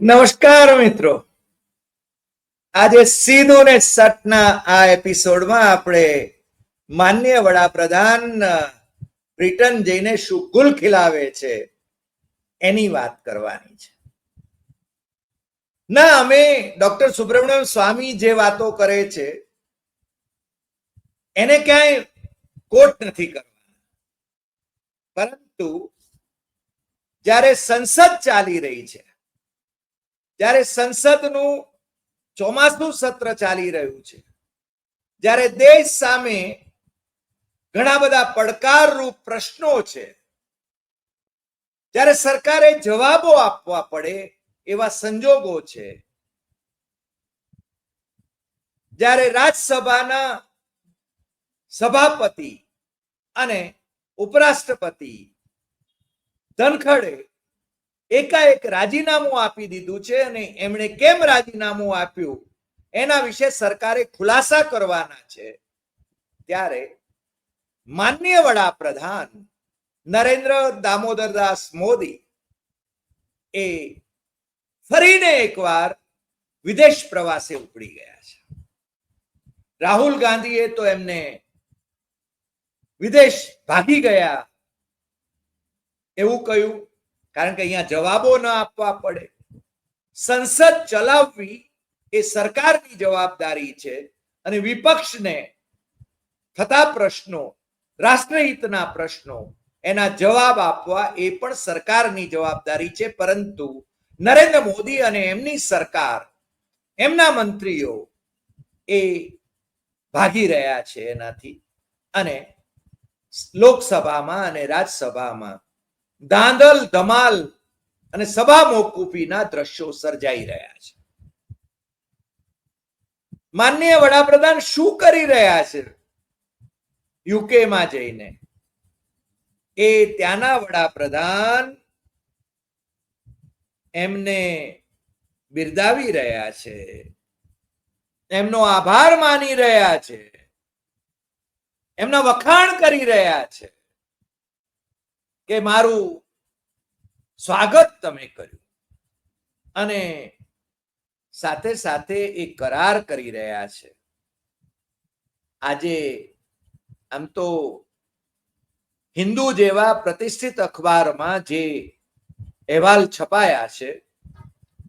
નમસ્કાર મિત્રો. આજે સીધું ને સટના આ એપિસોડમાં આપણે માન્ય વડાપ્રધાન બ્રિટન જઈને શું ગુલ ખિલાવે છે એની વાત કરવાની છે. ના, અમે ડોક્ટર સુબ્રમણ્યમ સ્વામી જે વાતો કરે છે, એને ક્યાંય કોટ નથી કરવાના. પરંતુ જ્યારે સંસદ ચાલી રહી છે જ્યારે સંસદનું ચોમાસું સત્ર ચાલી રહ્યું છે, જ્યારે દેશ સામે ઘણા બધા પડકારરૂપ પ્રશ્નો છે, જ્યારે સરકારે જવાબો આપવા પડે એવા સંજોગો છે, જ્યારે રાજ્યસભાના સભાપતિ અને ઉપરાષ્ટ્રપતિ ધનખડે એકાએક રાજીનામું આપી દીધું છે અને એમણે કેમ રાજીનામું આપ્યું? એના વિશે સરકારે ખુલાસા કરવાના છે. ત્યારે માન્ય વડાપ્રધાન નરેન્દ્ર દામોદરદાસ મોદી એ ફરીને એકવાર વિદેશ પ્રવાસે ઉપડી ગયા છે. રાહુલ ગાંધીએ તો એમને વિદેશ ભાગી ગયા. એવું કહ્યું. કારણ કે અહીંયા જવાબો ન આપવા પડે. સંસદ ચલાવવી એ સરકારની જવાબદારી છે અને વિપક્ષને થતા પ્રશ્નો, રાષ્ટ્રહિતના પ્રશ્નો, એના જવાબ આપવા એ પણ સરકારની જવાબદારી છે. પરંતુ નરેન્દ્ર મોદી અને એમની સરકાર, એમના મંત્રીઓ એ ભાગી રહ્યા છે એનાથી. અને લોકસભામાં અને રાજ્યસભામાં દાંદલ, ધમાલ અને સભા મોકૂફીના દ્રશ્યો સર્જાઈ રહ્યા છે. માનનીય વડાપ્રધાન શું કરી રહ્યા છે? યુકેમાં જઈને. એ ત્યાંના વડાપ્રધાન એમને બિરદાવી રહ્યા છે. એમનો આભાર માની રહ્યા છે. એમના વખાણ કરી રહ્યા છે. કે મારું સ્વાગત તમે કર્યું. અને સાથે સાથે એ કરાર કરી રહ્યા છે. આજે આમ તો હિન્દુ જેવા પ્રતિષ્ઠિત અખબારમાં જે અહેવાલ છપાયા છે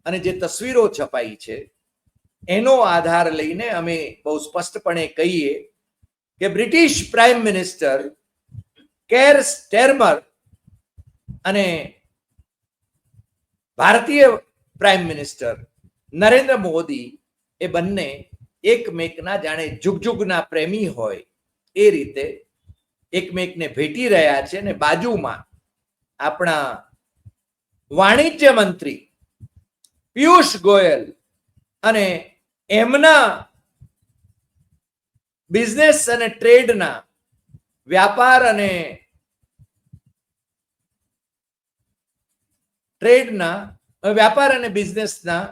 અને જે તસવીરો છપાઈ છે, એનો આધાર લઈને અમે બહુ સ્પષ્ટપણે કહીએ કે British prime minister Keir Starmer અને ભારતીય પ્રાઇમ મિનિસ્ટર નરેન્દ્ર મોદી એ બંને એકમેકના, જાણે જુગજુગના પ્રેમી હોય એ રીતે એકમેકને ભેટી રહ્યા છે અને બાજુમાં આપણા વાણિજ્ય મંત્રી પિયુષ ગોયલ અને એમના બિઝનેસ અને ટ્રેડના વ્યાપાર અને ટ્રેડના, વ્યાપાર અને બિઝનેસના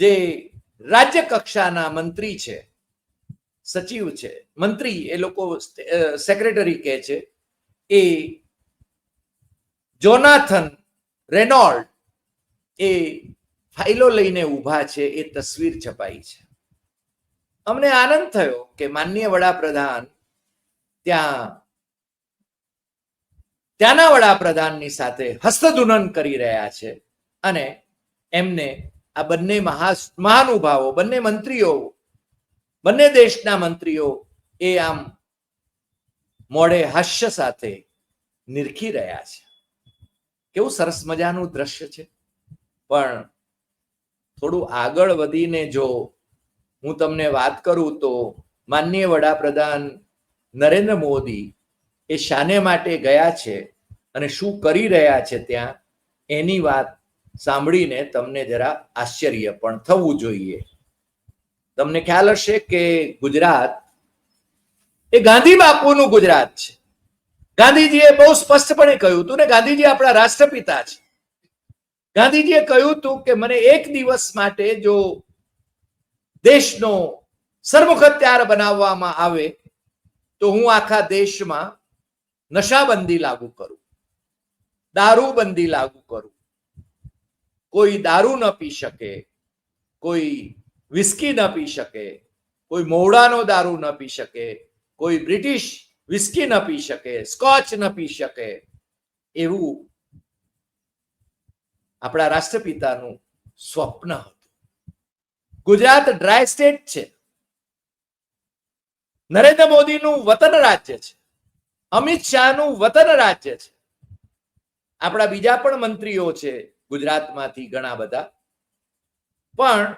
જે રાજ્ય કક્ષાના મંત્રી છે, સચિવ છે, મંત્રી એ લોકો સેક્રેટરી કહે છે, એ જોનાથન રેનોલ્ડ એ ફાઇલો લઈને ઊભા છે, એ તસવીર છપાઈ છે. અમને આનંદ થયો કે માનનીય વડાપ્રધાન ત્યાં ત્યાંના વડાપ્રધાનની સાથે હસ્તધૂનન કરી રહ્યા છે અને એમને આ બંને મહા મહાનુભાવો, બંને મંત્રીઓ, બંને દેશના મંત્રીઓ એ આમ મોડે હાસ્ય સાથે નિરખી રહ્યા છે. કેવું સરસ મજાનું દ્રશ્ય છે. પણ થોડું આગળ વધીને જો હું તમને વાત કરું તો માનનીય વડાપ્રધાન નરેન્દ્ર મોદી એ શાને માટે ગયા છે અને શું કરી રહ્યા છે ત્યાં, એની વાત સાંભળીને તમને જરા આશ્ચર્ય પણ થવું જોઈએ. તમને ખ્યાલ હશે કે ગુજરાત એ ગાંધી બાપુનું ગુજરાત છે. ગાંધીજીએ બહુ સ્પષ્ટપણે કહ્યું હતું ને, ગાંધીજી આપણા રાષ્ટ્રપિતા છે. ગાંધીજીએ કહ્યું હતું કે મને એક દિવસ માટે જો દેશનો સર્વખત્યાર બનાવવામાં આવે, તો હું આખા દેશમાં નશાબંધી લાગુ કરું. દારૂબંધી લાગુ કરું. કોઈ દારૂ ન પી શકે, કોઈ વિસ્કી ન પી શકે, કોઈ મોવડાનો દારૂ ન પી શકે, કોઈ બ્રિટિશ વિસ્કી ન પી શકે, સ્કોચ ન પી શકે, એવું આપણા રાષ્ટ્રપિતાનું સ્વપ્ન હતું. ગુજરાત ડ્રાય સ્ટેટ છે. નરેન્દ્ર મોદીનું વતન રાજ્ય છે. અમિત શાહનું વતન રાજ્ય છે. આપણા બીજા પણ મંત્રીઓ છે ગુજરાતમાંથી ઘણા બધા. પણ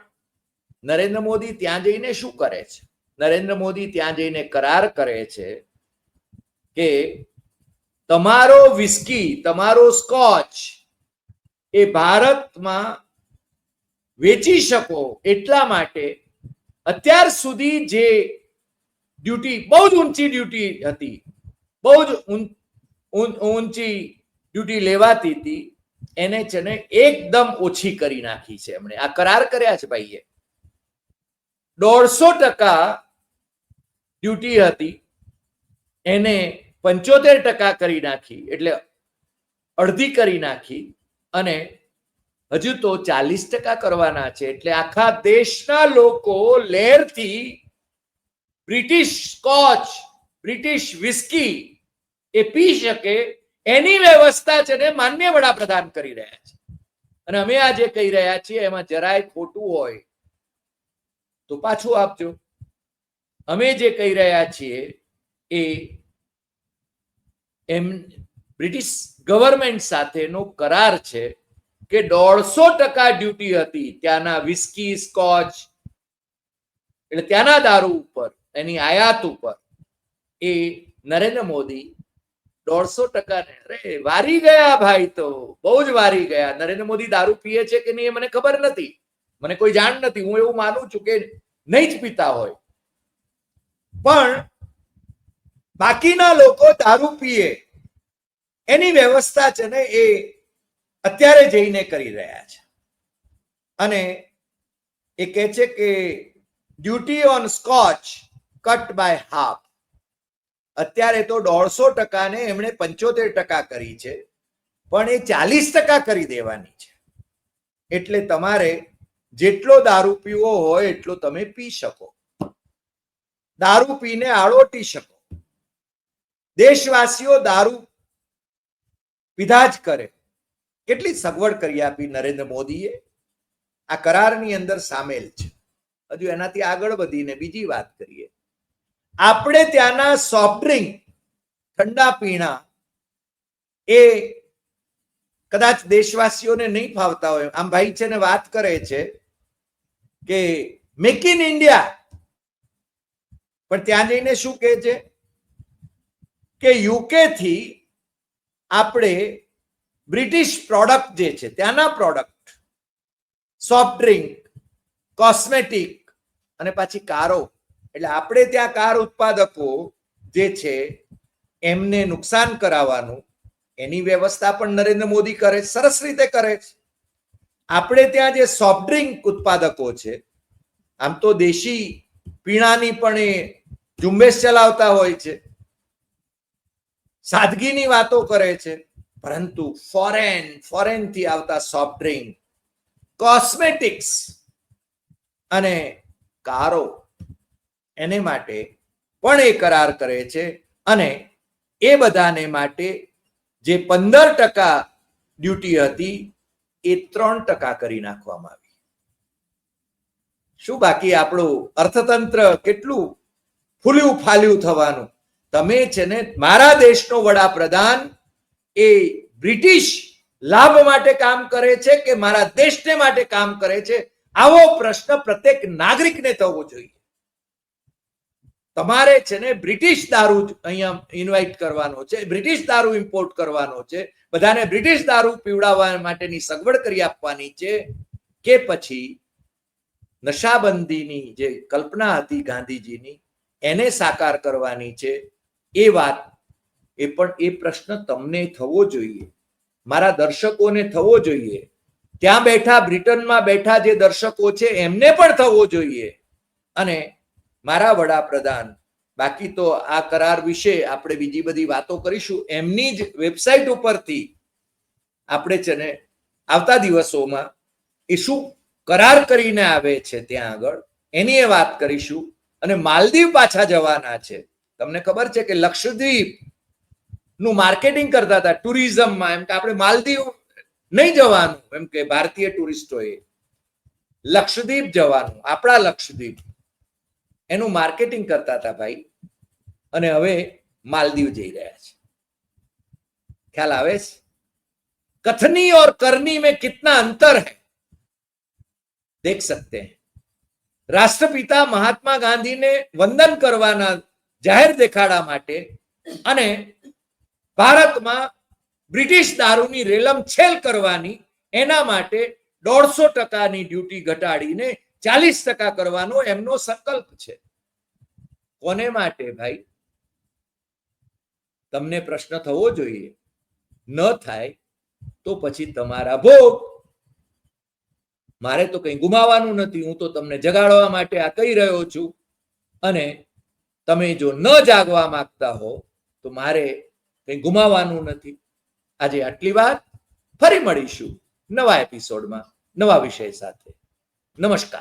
નરેન્દ્ર મોદી ત્યાં જઈને શું કરે છે? નરેન્દ્ર મોદી ત્યાં જઈને કરાર કરે છે કે તમારો વિસ્કી, તમારો સ્કોચ એ ભારતમાં વેચી શકો એટલા માટે અત્યાર સુધી જે ડ્યુટી, બહુ જ ઊંચી ડ્યુટી હતી બહુ જ ઊંચી ડ્યુટી લેવાતી હતી. એને છે ને એકદમ ઓછી કરી નાખી છે એમણે. આ કરાર કર્યા છે ભાઈએ. દોઢસો ટકા ડ્યુટી હતી. એને પંચોતેર ટકા કરી નાખી. એટલે અડધી કરી નાખી અને હજુ તો ચાલીસ ટકા કરવાના છે. એટલે આખા દેશના લોકો લહેરથી બ્રિટિશ સ્કોચ, બ્રિટિશ વિસ્કી એ પી શકે એની વ્યવસ્થા છે ને માન્ય વડાપ્રધાન કરી રહ્યા છે. અને અમે આ જે કહી રહ્યા છીએ, એમાં જરાય ખોટું હોય તો પાછું આપજો. અમે જે કહી રહ્યા છીએ એ એમ બ્રિટિશ ગવર્મેન્ટ સાથેનો કરાર છે કે દોઢસો ટકા ડ્યુટી હતી ત્યાંના વિસ્કી, સ્કોચ, એટલે ત્યાંના દારૂ ઉપર, એની આયાત ઉપર એ નરેન્દ્ર મોદી દોઢસો ટકા અરે, વારી ગયા ભાઈ તો. બહુ જ વારી ગયા. નરેન્દ્ર મોદી દારૂ પીએ છે કે નહીં એ મને ખબર નથી. મને કોઈ જાણ નથી. હું એવું માનું છું કે નહીં જ પીતા હોય. પણ બાકીના લોકો દારૂ પીએ. એની વ્યવસ્થા છે ને એ અત્યારે જઈને કરી રહ્યા છે. અને એ કહે છે કે duty on scotch cut by half અત્યારે તો દોઢસો ટકાને એમણે પંચોતેર ટકા કરી છે, પણ એ ચાલીસ ટકા કરી દેવાની છે. એટલે તમારે જેટલો દારૂ પીવો હોય એટલો તમે પી શકો. દારૂ પીને આળોટી શકો. દેશવાસીઓ દારૂ પીધા જ કરે. કેટલી સગવડ કરી આપી નરેન્દ્ર મોદીએ? આ કરારની અંદર સામેલ છે. હજુ એનાથી આગળ વધીને બીજી વાત કરીએ. આપણે ત્યાંના સોફ્ટ ડ્રિંક ઠંડા પીણા એ કદાચ દેશવાસીઓને નહીં ફાવતા હોય. આમ ભાઈ છે ને વાત કરે છે કે મેક ઇન ઇન્ડિયા પણ ત્યાં જઈને શું કહે છે? કે યુકે થી આપણે બ્રિટિશ પ્રોડક્ટ જે છે, ત્યાંના પ્રોડક્ટ સોફ્ટ ડ્રિંક કોસ્મેટિક અને પાછી કારો. એટલે આપણે ત્યાં કાર ઉત્પાદકો જે છે, એમને નુકસાન કરાવવાનું, એની વ્યવસ્થા પણ નરેન્દ્ર મોદી કરે, સરસ રીતે કરે છે. આપણે ત્યાં જે સોફ્ટ ડ્રિંક ઉત્પાદકો છે, આમ તો દેશી પીણાની પણ એ ઝુંબેશ ચલાવતા હોય છે. સાદગીની વાતો કરે છે, પરંતુ ફોરેન ફોરેનથી આવતા સોફ્ટ ડ્રિંક કોસ્મેટિક્સ અને કારો એને માટે પણ એ કરાર કરે છે અને એ બધાને માટે જે પંદર ટકા ડ્યુટી હતી, એ ત્રણ ટકા કરી નાખવામાં આવી. શું બાકી આપણું અર્થતંત્ર કેટલું ફૂલ્યું ફાલ્યું થવાનું? તમે છે ને મારા દેશનો વડાપ્રધાન એ બ્રિટિશ લાભ માટે કામ કરે છે કે મારા દેશને માટે કામ કરે છે? આવો પ્રશ્ન પ્રત્યેક નાગરિકને થવો જોઈએ. તમારે છે ને બ્રિટિશ દારૂ અહીંયા ઇન્વાઇટ કરવાનો છે, બ્રિટિશ દારૂ ઇમ્પોર્ટ કરવાનો છે, બધાને બ્રિટિશ દારૂ પીવડાવવા માટેની સગવડ કરી આપવાની છે કે પછી નશાબંધીની જે કલ્પના હતી ગાંધીજીની, એને સાકાર કરવાની છે? એ વાત, એ પણ, એ પ્રશ્ન તમને થવો જોઈએ. મારા દર્શકોને થવો જોઈએ. ત્યાં બેઠા બ્રિટનમાં બેઠા જે દર્શકો છે, એમને પણ થવો જોઈએ. અને મારા વડાપ્રધાન, બાકી તો આ કરાર વિશે આપણે બીજી બધી વાતો કરીશું. એમની જ વેબસાઇટ ઉપરથી આપણે છે ને આવતા દિવસોમાં એ શું કરાર કરીને આવે છે ત્યાં આગળ. એની એ વાત કરીશું. અને માલદીવ પાછા જવાના છે. તમને ખબર છે કે લક્ષદ્વીપનું માર્કેટિંગ કરતા હતા ટુરિઝમમાં. એમ કે આપણે માલદીવ નહીં જવાનું. એમ કે ભારતીય ટુરિસ્ટોએ લક્ષદ્વીપ જવાનું. આપણા લક્ષદ્વીપ. એનું માર્કેટિંગ કરતા હતા ભાઈ. અને હવે માલદીવ જઈ રહ્યા છે. ખ્યાલ આવે છે? કથની ઓર કરની મેં કિતના અંતર હૈ? દેખ સકતે રાષ્ટ્રપિતા મહાત્મા ગાંધીને વંદન કરવાના જાહેર દેખાડા માટે અને ભારતમાં બ્રિટિશ દારૂની રેલમ છેલ કરવાની એના માટે દોઢસો ટકાની ડ્યુટી ઘટાડીને ચાલીસ ટકા કરવાનો એમનો સંકલ્પ છે. કોને માટે ભાઈ? તમને પ્રશ્ન થવો જોઈએ. ન થાય તો પછી તમારા ભોગ. મારે તો કંઈ ગુમાવાનું નથી, હું તો તમને જગાડવા માટે આ કહી રહ્યો છું. અને તમે જો ન જાગવા માંગતા હો, તો મારે કંઈ ગુમાવાનું નથી. આજે આટલી વાત, ફરી મળીશું નવા એપિસોડમાં નવા વિષય સાથે. નમસ્કાર.